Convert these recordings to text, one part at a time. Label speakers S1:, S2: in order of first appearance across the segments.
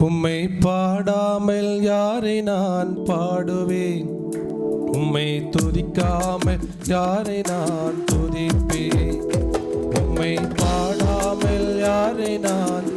S1: உம்மை பாடாமல் யாரை நான் பாடுவேன்? உம்மை துதிக்காமல் யாரை நான் துதிப்பேன்? உம்மை பாடாமல் யாரை நான்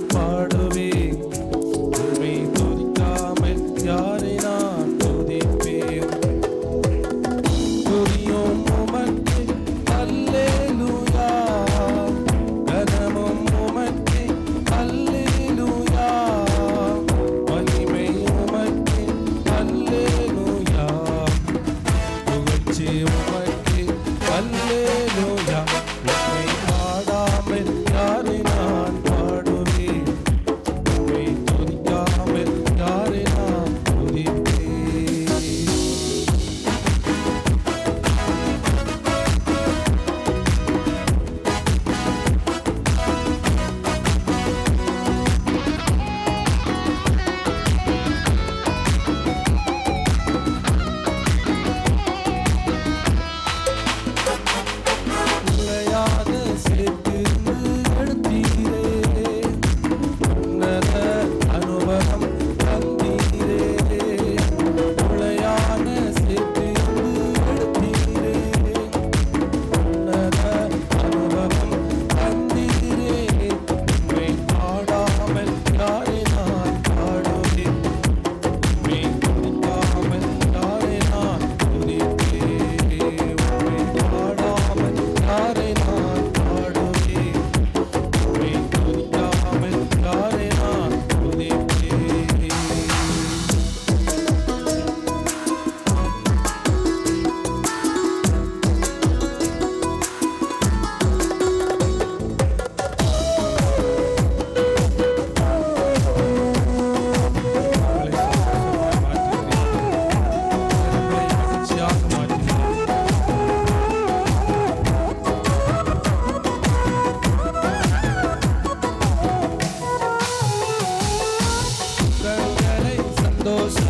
S1: nos